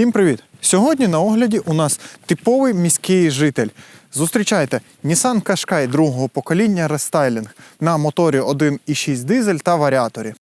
Всім привіт! Сьогодні на огляді у нас типовий міський житель. Зустрічайте Nissan Qashqai другого покоління рестайлінг на моторі 1,6 дизель та варіаторі.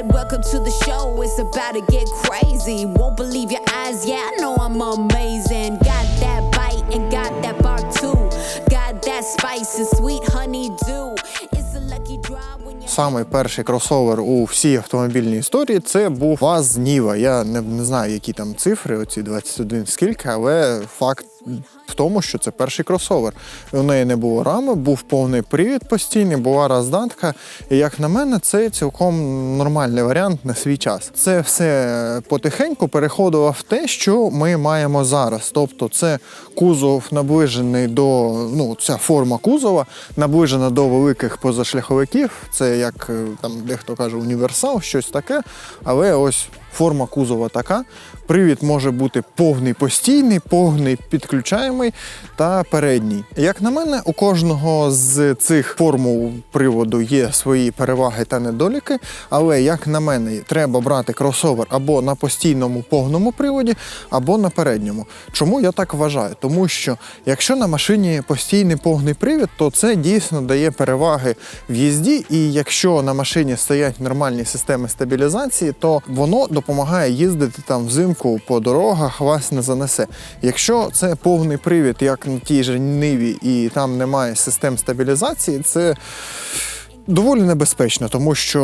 Said, Welcome to the show. It's about to get crazy. Won't believe your eyes. Yeah, I know I'm amazing. Got that bite and got that bark too. Got that spice and sweet honeydew. It's a lucky draw when you're. Самий перший кросовер у всій автомобільній історії це був ВАЗ Ніва. Я не, не знаю, які там цифри, оці 21 скільки, але факт в тому, що це перший кросовер. У неї не було рами, був повний привід постійний, була роздатка. І як на мене, це цілком нормальний варіант на свій час. Це все потихеньку переходило в те, що ми маємо зараз. Тобто, це кузов наближений до ну, ця форма кузова наближена до великих позашляховиків. Це як е, там дехто каже універсал, щось таке. Але ось форма кузова така. Привід може бути повний постійний, повний підключаємий та передній. Як на мене, у кожного з цих формул приводу є свої переваги та недоліки. Але як на мене, треба брати кросовер або на постійному повному приводі, або на передньому. Чому я так вважаю? Тому що якщо на машині постійний повний привід, то це дійсно дає переваги в їзді. І якщо на машині стоять нормальні системи стабілізації, то воно допомагає їздити там взимку по дорогах, вас не занесе. Якщо це повний привід, як на тій же ниві, і там немає систем стабілізації, це доволі небезпечно, тому що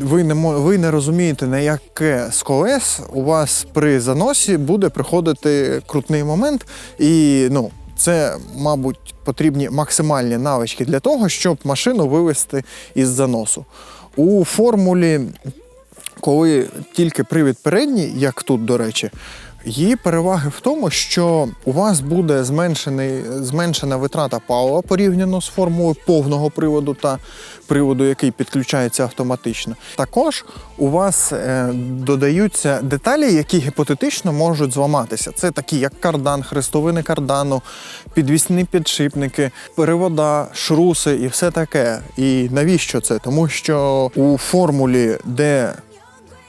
ви не ви не розумієте, на яке з колес у вас при заносі буде приходити крутний момент, і ну. Це, мабуть, потрібні максимальні навички для того, щоб машину вивести із заносу. У формулі, коли тільки привід передній, як тут, до речі, Її переваги в тому, що у вас буде зменшена витрата палива порівняно з формулою повного приводу та приводу, який підключається автоматично. Також у вас е, додаються деталі, які гіпотетично можуть зламатися. Це такі, як кардан, хрестовини кардану, підвісні підшипники, перевода, шруси і все таке. І навіщо це? Тому що у формулі, де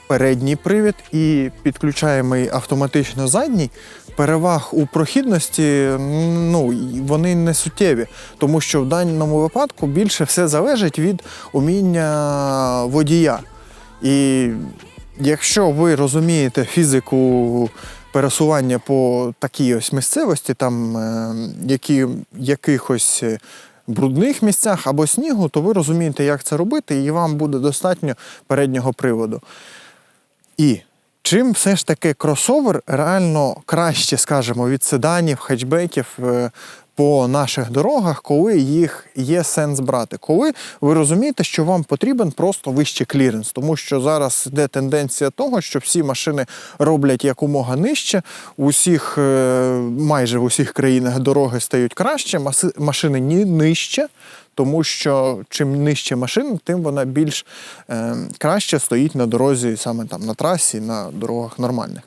передній привід і підключаємий автоматично задній. Переваг у прохідності ну, вони не суттєві, тому що в даному випадку більше все залежить від уміння водія. І якщо ви розумієте фізику пересування по такій ось місцевості, там е, які, якихось е, брудних місцях або снігу, то ви розумієте, як це робити, і вам буде достатньо переднього приводу. І чим все ж таки кросовер реально краще, скажімо, від седанів, хетчбеків е, по наших дорогах, коли їх є сенс брати. Коли ви розумієте, що вам потрібен просто вищий кліренс, тому що зараз йде тенденція того, що всі машини роблять якомога нижче. У е, майже в усіх країнах дороги стають краще, машини ні нижче тому що чим нижче машина, тим вона більш е, краще стоїть на дорозі, саме там на трасі, на дорогах нормальних.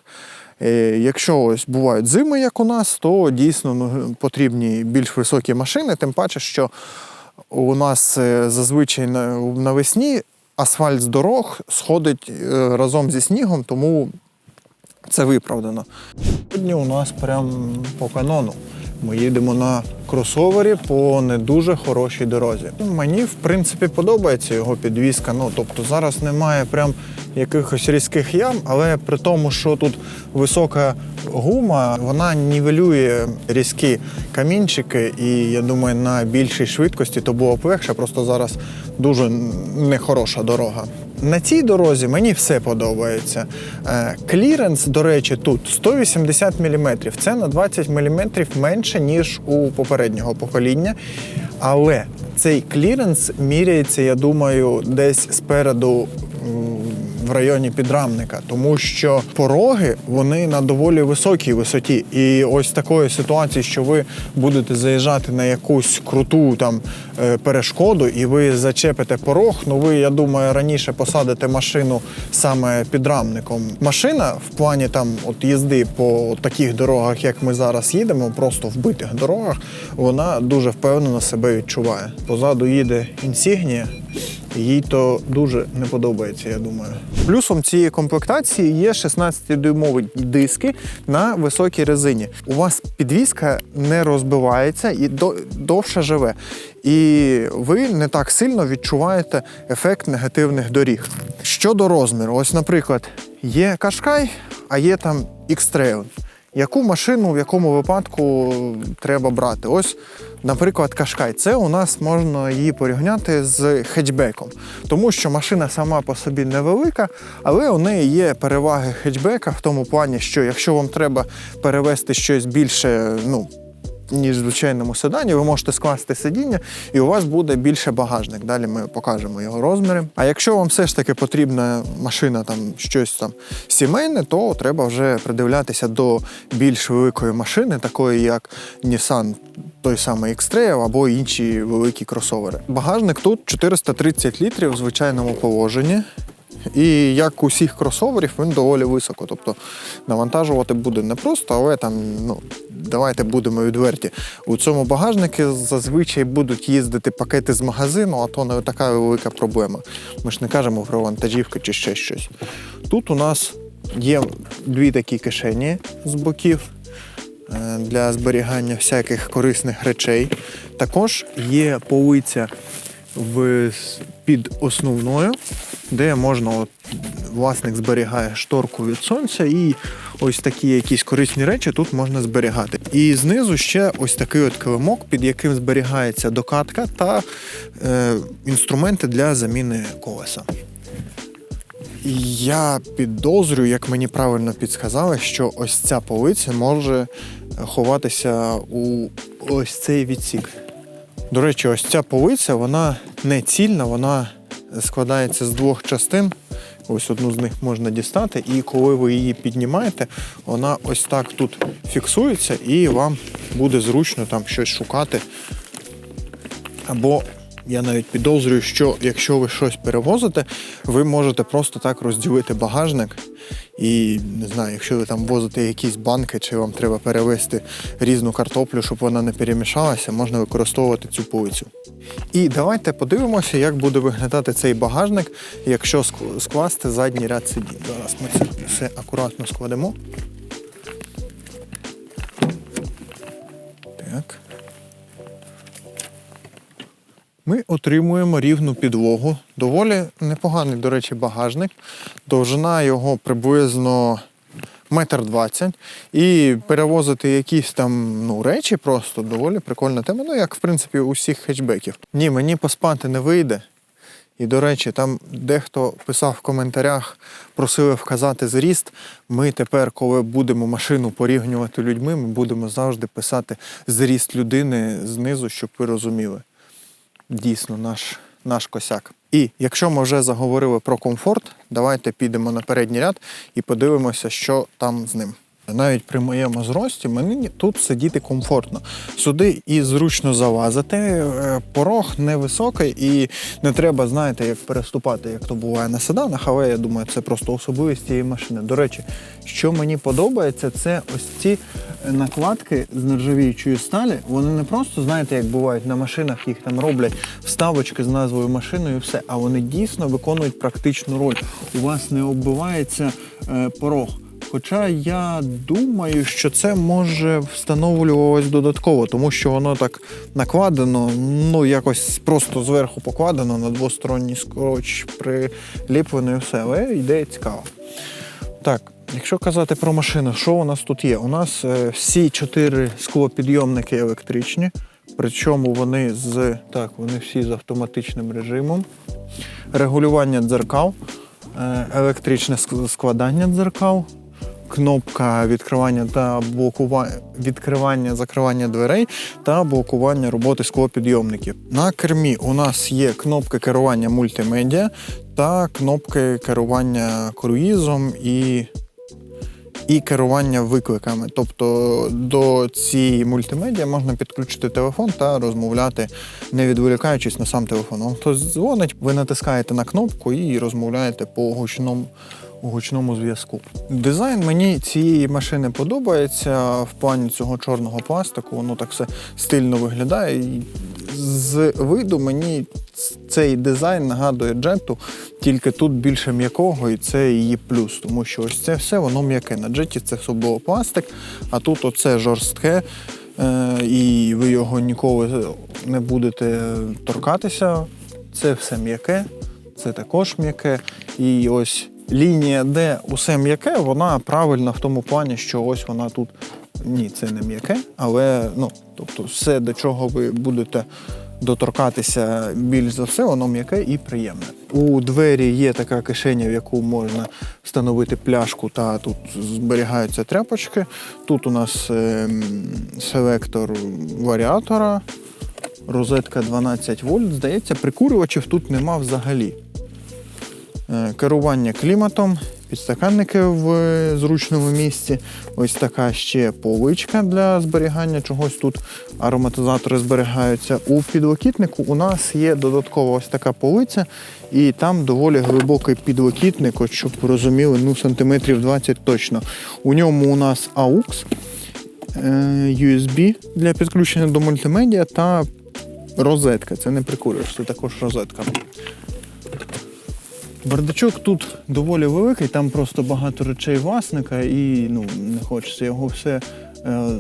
Е, якщо ось бувають зими, як у нас, то дійсно ну, потрібні більш високі машини, тим паче, що у нас е, зазвичай навесні асфальт з дорог сходить е, разом зі снігом, тому це виправдано. Сьогодні у нас прям по канону. Ми їдемо на кросовері по не дуже хорошій дорозі. Мені, в принципі, подобається його підвізка. Ну, тобто зараз немає прям якихось різких ям, але при тому, що тут висока гума, вона нівелює різкі камінчики, і я думаю, на більшій швидкості то було б легше, просто зараз дуже нехороша дорога. На цій дорозі мені все подобається. Е, Кліренс, до речі, тут 180 мм. Це на 20 мм менше, ніж у попереднього покоління. Але цей кліренс міряється, я думаю, десь спереду в районі підрамника, тому що пороги вони на доволі високій висоті. І ось такої ситуації, що ви будете заїжджати на якусь круту там е, перешкоду, і ви зачепите порог. Ну ви, я думаю, раніше посадите машину саме підрамником. Машина в плані там от їзди по таких дорогах, як ми зараз їдемо, просто вбитих дорогах, вона дуже впевнено себе відчуває. Позаду їде інсігнія. Їй то дуже не подобається, я думаю. Плюсом цієї комплектації є 16-дюймові диски на високій резині. У вас підвізка не розбивається і довше живе. І ви не так сильно відчуваєте ефект негативних доріг. Щодо розміру, ось, наприклад, є Кашкай, а є там X-Trail. Яку машину в якому випадку треба брати? Ось, наприклад, Кашкай. Це у нас можна її порівняти з хетчбеком, тому що машина сама по собі невелика, але у неї є переваги хетчбека в тому плані, що якщо вам треба перевести щось більше, ну. Ніж в звичайному седані, ви можете скласти сидіння, і у вас буде більше багажник. Далі ми покажемо його розміри. А якщо вам все ж таки потрібна машина, там щось там сімейне, то треба вже придивлятися до більш великої машини, такої як Nissan, той самий X-Trail або інші великі кросовери. Багажник тут 430 літрів в звичайному положенні. І як у всіх кросоверів, він доволі високо. Тобто навантажувати буде непросто, але там, ну, давайте будемо відверті. У цьому багажнику зазвичай будуть їздити пакети з магазину, а то не така велика проблема. Ми ж не кажемо про вантажівки чи ще щось. Тут у нас є дві такі кишені з боків е, для зберігання всяких корисних речей. Також є полиця в, під основною, де можна, от, власник зберігає шторку від сонця і ось такі якісь корисні речі тут можна зберігати. І знизу ще ось такий от килимок, під яким зберігається докатка та е, інструменти для заміни колеса. Я підозрюю, як мені правильно підсказали, що ось ця полиця може ховатися у ось цей відсік. До речі, ось ця полиця, вона не цільна, вона складається з двох частин. Ось одну з них можна дістати, і коли ви її піднімаєте, вона ось так тут фіксується, і вам буде зручно там щось шукати. Або я навіть підозрюю, що якщо ви щось перевозите, ви можете просто так розділити багажник. І не знаю, якщо ви там возите якісь банки, чи вам треба перевезти різну картоплю, щоб вона не перемішалася, можна використовувати цю полицю. І давайте подивимося, як буде виглядати цей багажник, якщо скласти задній ряд сидінь. Зараз ми це все акуратно складемо. Так. Ми отримуємо рівну підлогу. Доволі непоганий, до речі, багажник. Довжина його приблизно метр двадцять. І перевозити якісь там ну, речі просто доволі прикольна тема. Ну, як в принципі у всіх хетчбеків. Ні, мені поспати не вийде. І, до речі, там дехто писав в коментарях, просили вказати зріст. Ми тепер, коли будемо машину порівнювати людьми, ми будемо завжди писати зріст людини знизу, щоб ви розуміли дійсно наш, наш косяк. І якщо ми вже заговорили про комфорт, давайте підемо на передній ряд і подивимося, що там з ним. Навіть при моєму зрості мені тут сидіти комфортно. Сюди і зручно залазити. е, Порог невисокий і не треба, знаєте, як переступати, як то буває на седанах, але я думаю, це просто особливість цієї машини. До речі, що мені подобається, це ось ці накладки з нержавіючої сталі. Вони не просто, знаєте, як бувають на машинах, їх там роблять вставочки з назвою машини і все, а вони дійсно виконують практичну роль. У вас не оббивається е, порог. Хоча я думаю, що це може встановлювалось додатково, тому що воно так накладено, ну якось просто зверху покладено на двосторонній скотч приліплено і все, але ідея цікава. Так, якщо казати про машину, що у нас тут є? У нас е, всі чотири склопідйомники електричні, причому вони з так, вони всі з автоматичним режимом. Регулювання дзеркал, е, електричне складання дзеркал, кнопка відкривання та блокування відкривання закривання дверей та блокування роботи склопідйомників. На кермі у нас є кнопки керування мультимедіа та кнопки керування круїзом і і керування викликами. Тобто до цієї мультимедіа можна підключити телефон та розмовляти, не відволікаючись на сам телефон. Хтось дзвонить, ви натискаєте на кнопку і розмовляєте по гучному. Гучному зв'язку. Дизайн мені цієї машини подобається в плані цього чорного пластику. Воно так все стильно виглядає. З виду мені цей дизайн нагадує джету, тільки тут більше м'якого, і це її плюс. Тому що ось це все воно м'яке. На джеті це було пластик, а тут оце жорстке, е, і ви його ніколи не будете торкатися. Це все м'яке, це також м'яке. І ось лінія, де усе м'яке, вона правильна в тому плані, що ось вона тут. Ні, це не м'яке, але ну, тобто, все, до чого ви будете доторкатися більш за все, воно м'яке і приємне. У двері є така кишеня, в яку можна встановити пляшку, та тут зберігаються тряпочки. Тут у нас ем, селектор варіатора, розетка 12 вольт. Здається, прикурювачів тут нема взагалі. Е, Керування кліматом, підстаканники в е, зручному місці. Ось така ще поличка для зберігання чогось тут. Ароматизатори зберігаються. У підлокітнику у нас є додаткова ось така полиця, і там доволі глибокий підлокітник, от щоб розуміли, ну сантиметрів 20 точно. У ньому у нас AUX, е, USB для підключення до мультимедіа та розетка. Це не прикурюєш, це також розетка. Бардачок тут доволі великий, там просто багато речей власника, і ну, не хочеться його все е,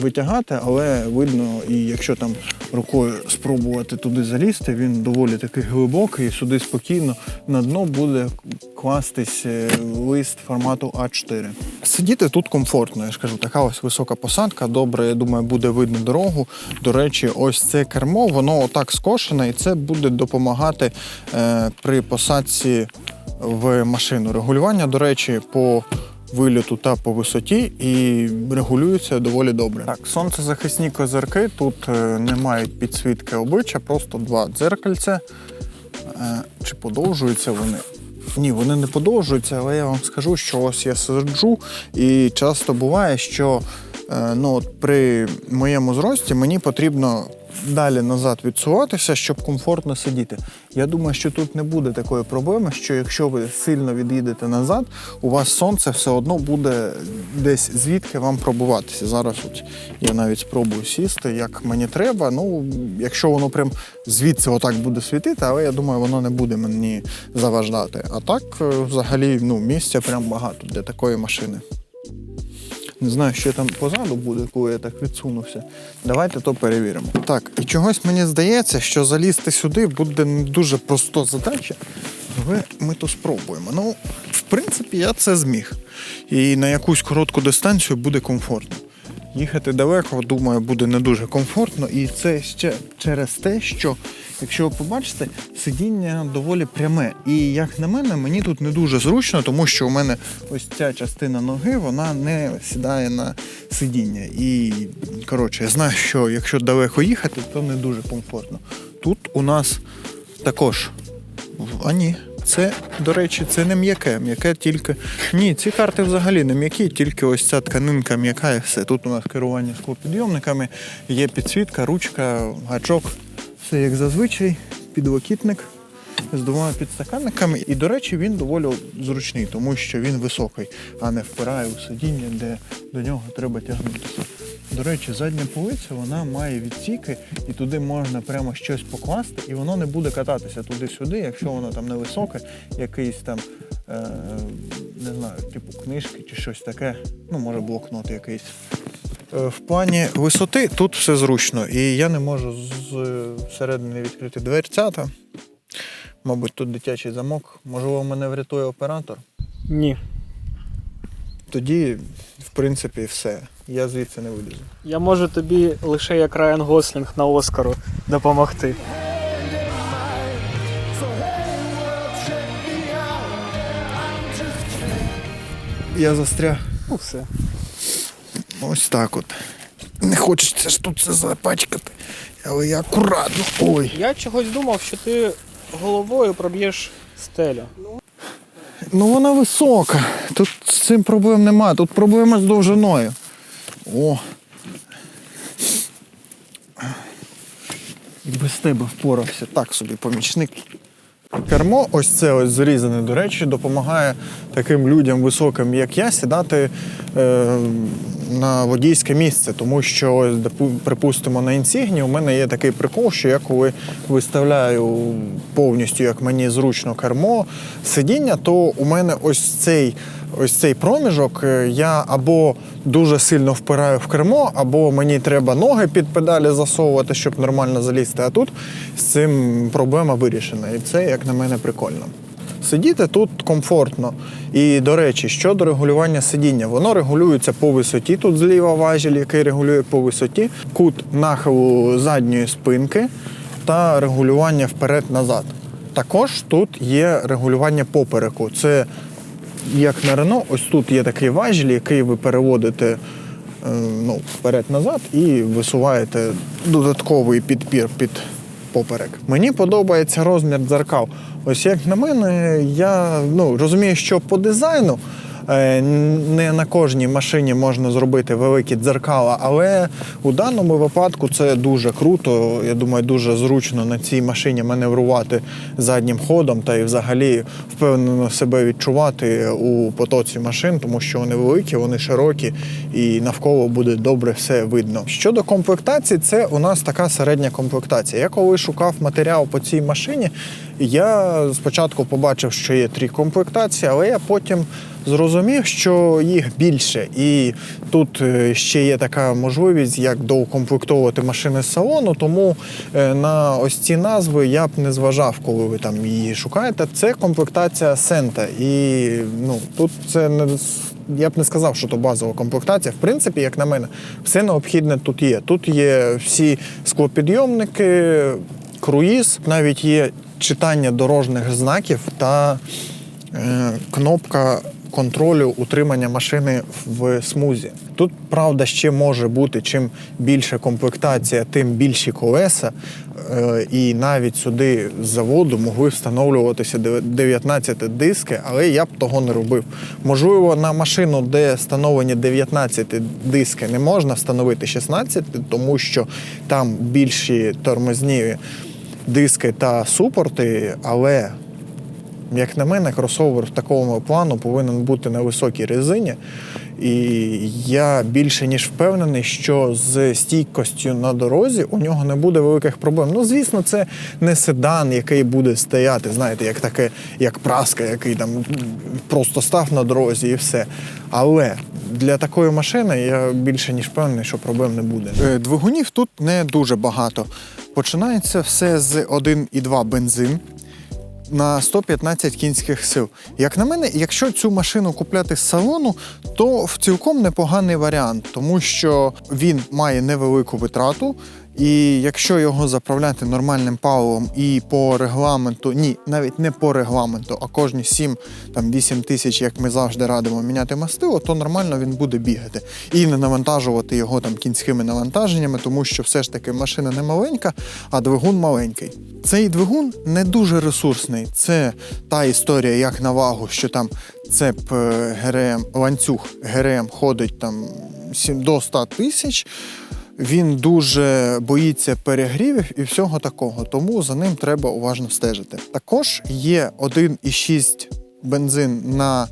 витягати, але видно, і якщо там рукою спробувати туди залізти, він доволі такий глибокий, і сюди спокійно на дно буде кластись е, лист формату А4. Сидіти тут комфортно, я ж кажу, така ось висока посадка. Добре, я думаю, буде видно дорогу. До речі, ось це кермо, воно отак скошене, і це буде допомагати е, при посадці в машину. Регулювання, до речі, по вильоту та по висоті і регулюється доволі добре. Так, сонцезахисні козирки тут е, не мають підсвітки обличчя, просто два дзеркальця. Е, Чи подовжуються вони? Ні, вони не подовжуються, але я вам скажу, що ось я сиджу, і часто буває, що е, ну, от при моєму зрості мені потрібно далі назад відсуватися, щоб комфортно сидіти. Я думаю, що тут не буде такої проблеми, що якщо ви сильно від'їдете назад, у вас сонце все одно буде десь звідки вам пробуватися. Зараз от я навіть спробую сісти, як мені треба. Ну, якщо воно прям звідси отак буде світити, але я думаю, воно не буде мені заваждати. А так, е, взагалі, ну, місця прям багато для такої машини. Не знаю, що там позаду буде, коли я так відсунувся. Давайте то перевіримо. Так, і чогось мені здається, що залізти сюди буде не дуже проста задача, але ми то спробуємо. Ну, в принципі, я це зміг. І на якусь коротку дистанцію буде комфортно. Їхати далеко, думаю, буде не дуже комфортно. І це ще через те, що, якщо ви побачите, сидіння доволі пряме. І як на мене, мені тут не дуже зручно, тому що у мене ось ця частина ноги вона не сідає на сидіння. І коротше, я знаю, що якщо далеко їхати, то не дуже комфортно. Тут у нас також. А ні. Це, до речі, це не м'яке. М'яке тільки. Ні, ці карти взагалі не м'які, тільки ось ця тканинка м'яка і все. Тут у нас керування склопідйомниками, є підсвітка, ручка, гачок. Все як зазвичай, підлокітник з двома підстаканниками. І, до речі, він доволі зручний, тому що він високий, а не впирає у сидіння, де до нього треба тягнутися. До речі, задня полиця вона має відсіки, і туди можна прямо щось покласти, і воно не буде кататися туди-сюди, якщо воно там невисоке, якийсь там, е, не знаю, типу книжки чи щось таке, ну, може блокнот якийсь. Е, В плані висоти тут все зручно, і я не можу з середини відкрити дверцята. Мабуть, тут дитячий замок. Можливо, мене врятує оператор. Ні. Тоді, в принципі, все. Я звідси не вилізу. Я можу тобі лише як Райан Гослінг на Оскару допомогти. Я застряг Ну все. Ось так от. Не хочеться ж тут це запачкати. Але я акуратно. Ой. Я чогось думав, що ти головою проб'єш стелю. Ну вона висока. Тут з цим проблем немає. Тут проблема з довжиною. О. І без тебе впорався. Так собі, помічник. Кермо, ось це ось зрізане, до речі, допомагає таким людям високим, як я, сідати е, на водійське місце. Тому що, ось, припустимо, на інсігні у мене є такий прикол, що я коли виставляю повністю, як мені зручно кермо, сидіння, то у мене ось цей, ось цей проміжок е, я або дуже сильно впираю в кермо, або мені треба ноги під педалі засовувати, щоб нормально залізти. А тут з цим проблема вирішена. І це, як на мене, прикольно. Сидіти тут комфортно. І, до речі, щодо регулювання сидіння, воно регулюється по висоті. Тут зліва важіль, який регулює по висоті, кут нахилу задньої спинки та регулювання вперед-назад. Також тут є регулювання попереку. Це як на Рено, ось тут є такий важіль, який ви переводите е, ну, вперед-назад і висуваєте додатковий підпір під поперек. Мені подобається розмір дзеркал. Ось як на мене, я ну, розумію, що по дизайну не на кожній машині можна зробити великі дзеркала, але у даному випадку це дуже круто. Я думаю, дуже зручно на цій машині маневрувати заднім ходом та і взагалі впевнено себе відчувати у потоці машин, тому що вони великі, вони широкі і навколо буде добре все видно. Щодо комплектації, це у нас така середня комплектація. Я коли шукав матеріал по цій машині, я спочатку побачив, що є три комплектації, але я потім зрозумів, що їх більше. І тут е, ще є така можливість, як доукомплектовувати машини з салону. Тому е, на ось ці назви я б не зважав, коли ви там її шукаєте. Це комплектація Сента. І ну тут це не я б не сказав, що то базова комплектація. В принципі, як на мене, все необхідне тут є. Тут є всі склопідйомники, круїз, навіть є читання дорожніх знаків та е, кнопка контролю утримання машини в смузі. Тут, правда, ще може бути чим більше комплектація, тим більші колеса. Е, і навіть сюди з заводу могли встановлюватися 19 диски, але я б того не робив. Можливо, на машину, де встановлені 19 диски, не можна встановити 16, тому що там більші тормозні диски та супорти, але як на мене, кросовер такого плану повинен бути на високій резині. І я більше ніж впевнений, що з стійкостю на дорозі у нього не буде великих проблем. Ну, звісно, це не седан, який буде стояти, знаєте, як таке, як праска, який там просто став на дорозі і все. Але для такої машини я більше ніж впевнений, що проблем не буде. Е, Двигунів тут не дуже багато. Починається все з 1,2 бензин на 115 кінських сил. Як на мене, якщо цю машину купляти з салону, то в цілком непоганий варіант, тому що він має невелику витрату. І якщо його заправляти нормальним паливом і по регламенту, ні, навіть не по регламенту, а кожні 7 там 8 тисяч, як ми завжди радимо міняти мастило, то нормально він буде бігати і не навантажувати його там кінськими навантаженнями, тому що все ж таки машина не маленька, а двигун маленький. Цей двигун не дуже ресурсний. Це та історія, як на вагу, що там цеп е, ГРМ, ланцюг ГРМ ходить там до 100 тисяч. Він дуже боїться перегрівів і всього такого, тому за ним треба уважно стежити. Також є 1,6 бензин на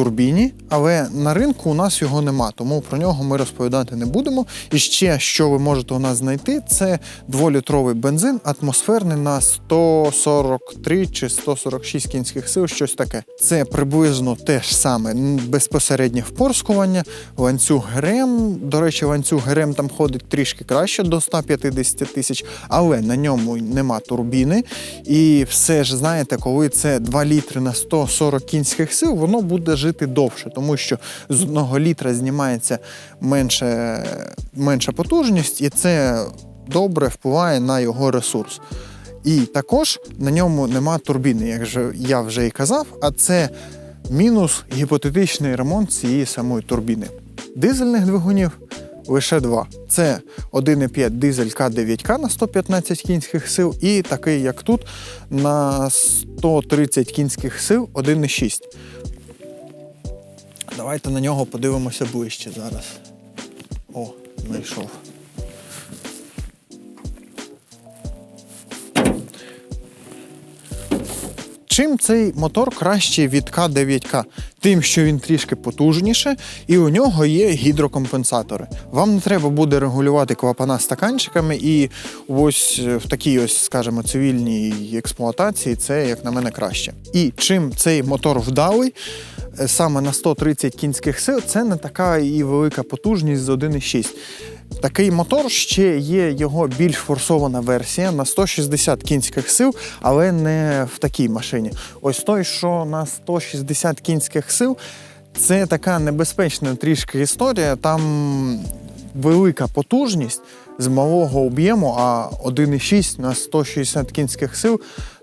турбіні, але на ринку у нас його нема, тому про нього ми розповідати не будемо. І ще що ви можете у нас знайти, це дволітровий бензин атмосферний на 143 чи 146 кінських сил, щось таке. Це приблизно те ж саме безпосереднє впорскування, ланцюг ГРМ. До речі, ланцюг ГРМ там ходить трішки краще до 150 тисяч, але на ньому нема турбіни. І все ж знаєте, коли це 2 літри на 140 кінських сил, воно буде жити довше, тому що з одного літра знімається менше, менша потужність, і це добре впливає на його ресурс. І також на ньому нема турбіни, як же я вже і казав, а це Мінус гіпотетичний ремонт цієї самої турбіни. Дизельних двигунів лише два: це 1,5 дизель К9К на 115 кінських сил, і такий, як тут, на 130 кінських сил 1,6. Давайте на нього подивимося ближче зараз. О, знайшов. Чим цей мотор кращий від К9К? Тим, що він трішки потужніше, і у нього є гідрокомпенсатори. Вам не треба буде регулювати клапана стаканчиками, і ось е, в такій ось, скажімо, цивільній експлуатації це, як на мене, краще. І чим цей мотор вдалий, саме на 130 кінських сил, це не така і велика потужність з 1,6. Такий мотор ще є його більш форсована версія на 160 кінських сил, але не в такій машині. Ось той, що на 160 кінських сил, це така небезпечна трішки історія. Там велика потужність з малого об'єму, а 1,6 на 160 кінських сил.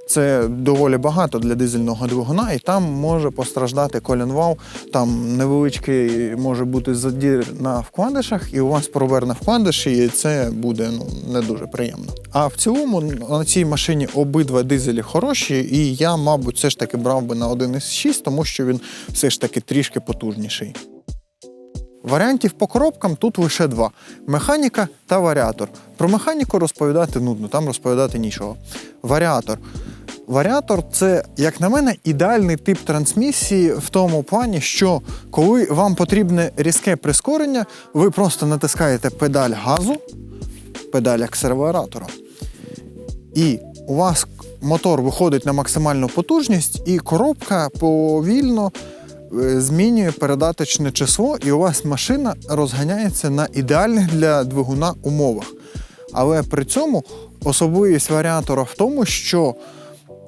Це доволі багато для дизельного двигуна, і там може постраждати колінвал. Там невеличкий може бути задір на вкладишах, і у вас проверне вкладиші, і це буде ну не дуже приємно. А в цілому на цій машині обидва дизелі хороші, і я, мабуть, все ж таки брав би на 1,6, тому що він все ж таки трішки потужніший. Варіантів по коробкам тут лише два: механіка та варіатор. Про механіку розповідати нудно, там розповідати нічого. Варіатор. Варіатор це, як на мене, ідеальний тип трансмісії в тому плані, що коли вам потрібне різке прискорення, ви просто натискаєте педаль газу, педаль акселератора, і у вас мотор виходить на максимальну потужність, і коробка повільно е, змінює передаточне число, і у вас машина розганяється на ідеальних для двигуна умовах. Але при цьому особливість варіатора в тому, що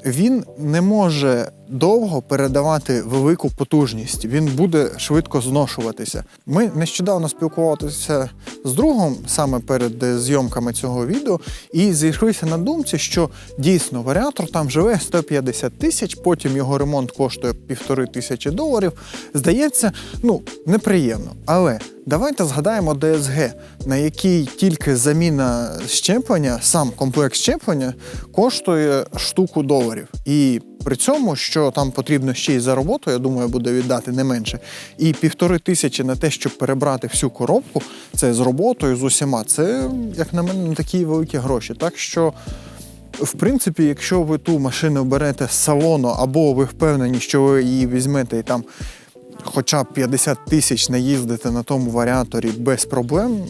він не може довго передавати велику потужність. Він буде швидко зношуватися. Ми нещодавно спілкувалися з другом саме перед е, зйомками цього відео, і зійшлися на думці, що дійсно варіатор там живе 150 тисяч, потім його ремонт коштує півтори тисячі доларів. Здається, ну неприємно. Але давайте згадаємо ДСГ, на якій тільки заміна щеплення, сам комплект щеплення коштує штуку доларів. І при цьому, що там потрібно ще й за роботу, я думаю, буде віддати не менше. І півтори тисячі на те, щоб перебрати всю коробку, це з роботою, з усіма. Це, як на мене, не такі великі гроші. Так що. В принципі, якщо ви ту машину берете з салону, або ви впевнені, що ви її візьмете і там хоча б 50 тисяч наїздите на тому варіаторі без проблем,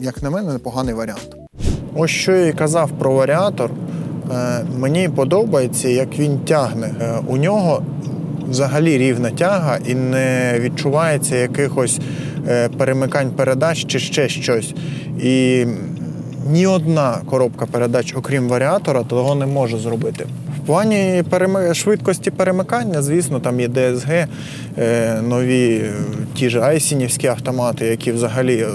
як на мене, непоганий варіант. Ось що я і казав про варіатор. Е, Мені подобається, як він тягне. Е, У нього взагалі рівна тяга і не відчувається якихось е, перемикань передач чи ще щось. І ні одна коробка передач, окрім варіатора, того не може зробити. В плані швидкості перемикання, звісно, там є DSG, нові ті ж айсінівські автомати, які взагалі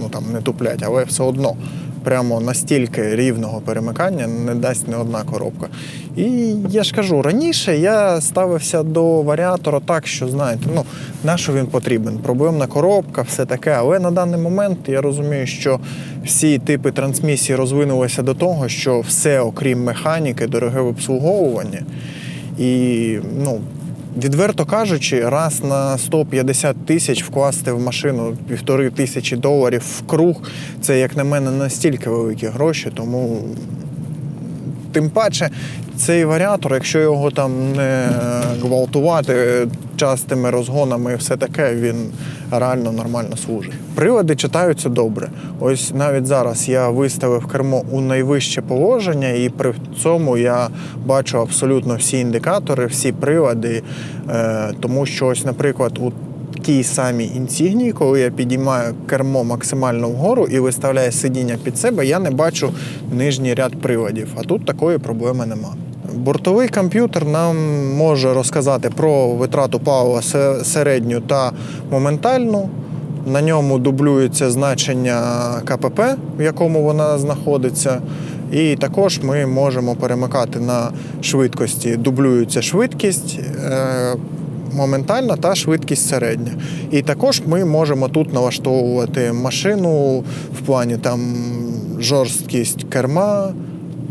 ну, там, не туплять, але все одно прямо настільки рівного перемикання не дасть не одна коробка. І я ж кажу, раніше я ставився до варіатора так, що знаєте, ну на що він потрібен? Проблемна коробка, все таке. Але на даний момент я розумію, що всі типи трансмісії розвинулися до того, що все, окрім механіки, дороге обслуговування. І ну, Відверто кажучи, раз на 150 тисяч вкласти в машину півтори тисячі доларів в круг, це, як на мене, настільки великі гроші, тому тим паче цей варіатор, якщо його там не гвалтувати частими розгонами і все таке, він реально нормально служить. Прилади читаються добре. Ось навіть зараз я виставив кермо у найвище положення, і при цьому я бачу абсолютно всі індикатори, всі прилади. Е, тому що, ось, наприклад, у тій самій інсігнії, коли я підіймаю кермо максимально вгору і виставляю сидіння під себе, я не бачу нижній ряд приладів. А тут такої проблеми нема. Бортовий комп'ютер нам може розказати про витрату палива середню та моментальну. На ньому дублюється значення КПП, в якому вона знаходиться. І також ми можемо перемикати на швидкості. Дублюється швидкість, моментальна та швидкість середня. І також ми можемо тут налаштовувати машину в плані там жорсткість керма,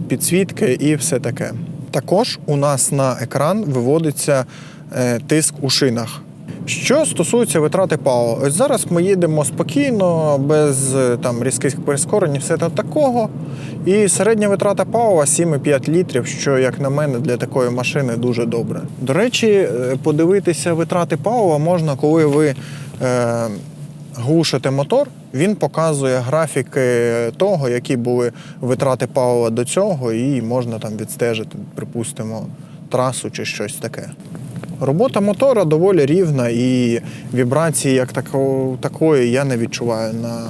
підсвітки і все таке. Також у нас на екран виводиться е, тиск у шинах. Що стосується витрати палива, ось зараз ми їдемо спокійно, без е, там різких прискорень, і все та такого. І середня витрата палива 7,5 літрів, що, як на мене, для такої машини дуже добре. До речі, е, подивитися витрати палива можна, коли ви е, глушите мотор. Він показує графіки того, які були витрати палива до цього, і можна там відстежити, припустимо, трасу чи щось таке. Робота мотора доволі рівна і вібрації як тако, такої я не відчуваю на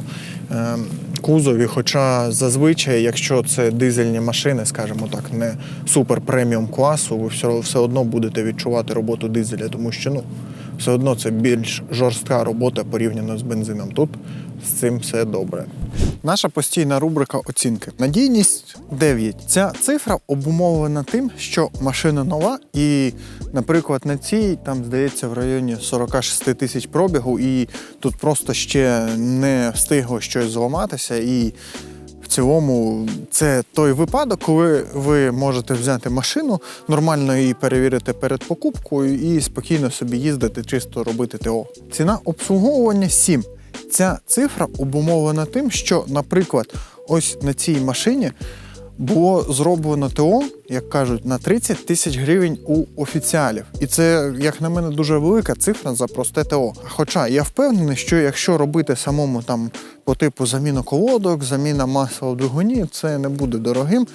е, кузові. Хоча зазвичай, якщо це дизельні машини, скажімо так, не супер преміум класу, ви все одно будете відчувати роботу дизеля, тому що ну, все одно це більш жорстка робота порівняно з бензином. Тут з цим все добре. Наша постійна рубрика оцінки. Надійність 9. Ця цифра обумовлена тим, що машина нова, і, наприклад, на цій там здається в районі 46 тисяч пробігу, і тут просто ще не встигло щось зламатися. І в цілому це той випадок, коли ви можете взяти машину, нормально її перевірити перед покупкою і спокійно собі їздити, чисто робити ТО. Ціна обслуговування 7. Ця цифра обумовлена тим, що, наприклад, ось на цій машині було зроблено ТО, як кажуть, на 30 тисяч гривень у офіціалів. І це, як на мене, дуже велика цифра за просте ТО. Хоча я впевнений, що якщо робити самому там по типу заміну колодок, заміна масла в двигуні, це не буде дорогим.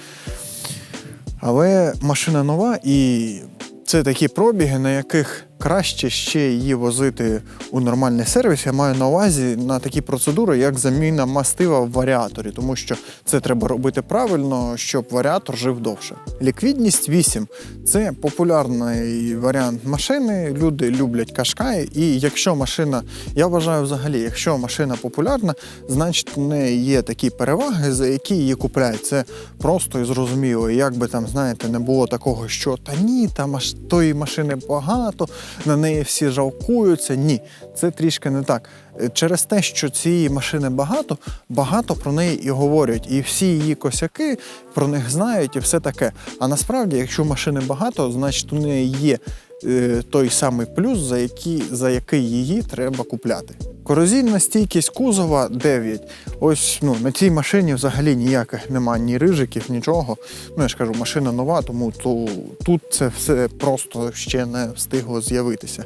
Але машина нова і це такі пробіги, на яких краще ще її возити у нормальний сервіс. Я маю на увазі на такі процедури, як заміна мастива в варіаторі, тому що це треба робити правильно, щоб варіатор жив довше. Ліквідність 8 це популярний варіант машини. Люди люблять кашкаї, і якщо машина, я вважаю взагалі, якщо машина популярна, значить в неї є такі переваги, за які її купляють. Це просто і зрозуміло. І Як би там, знаєте, не було такого, що та ні, там аж тої машини багато, на неї всі жалкуються. Ні, це трішки не так. Е, Через те, що цієї машини багато, багато про неї і говорять, і всі її косяки про них знають, і все таке. А насправді, якщо машини багато, значить у неї є е, той самий плюс, за який, за який її треба купляти. Корозійна стійкість кузова 9. Ось ну, на цій машині взагалі ніяких немає ні рижиків, нічого. Ну я ж кажу, машина нова, тому то, тут це все просто ще не встигло з'явитися.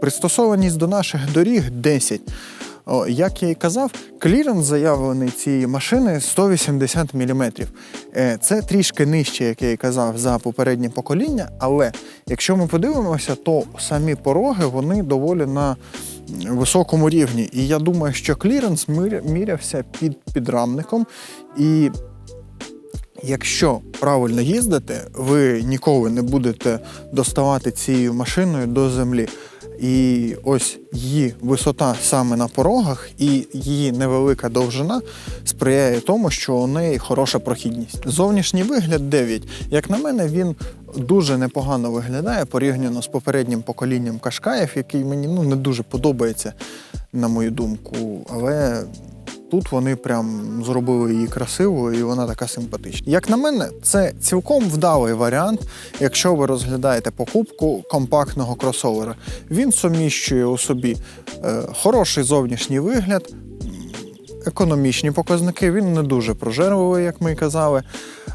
Пристосованість до наших доріг 10. О, як я і казав, кліренс заявлений цієї машини 180 мм. Це трішки нижче, як я і казав, за попереднє покоління, але якщо ми подивимося, то самі пороги вони доволі на високому рівні. І я думаю, що кліренс мірявся під підрамником. І Якщо правильно їздити, ви ніколи не будете доставати цією машиною до землі. І ось її висота саме на порогах і її невелика довжина сприяє тому, що у неї хороша прохідність. Зовнішній вигляд 9. Як на мене, він дуже непогано виглядає порівняно з попереднім поколінням Кашкаїв, який мені ну, не дуже подобається, на мою думку. Але Тут вони прям зробили її красивою, і вона така симпатична. Як на мене, це цілком вдалий варіант, якщо ви розглядаєте покупку компактного кросовера. Він суміщує у собі е, хороший зовнішній вигляд, економічні показники. Він не дуже прожерливий, як ми і казали.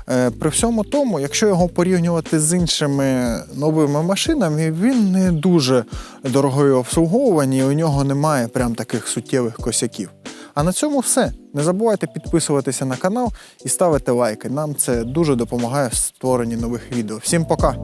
Е, При всьому тому, якщо його порівнювати з іншими новими машинами, він не дуже дорогий в обслуговуванні, і у нього немає прям таких суттєвих косяків. А на цьому все. Не забувайте підписуватися на канал і ставити лайки. Нам це дуже допомагає в створенні нових відео. Всім пока!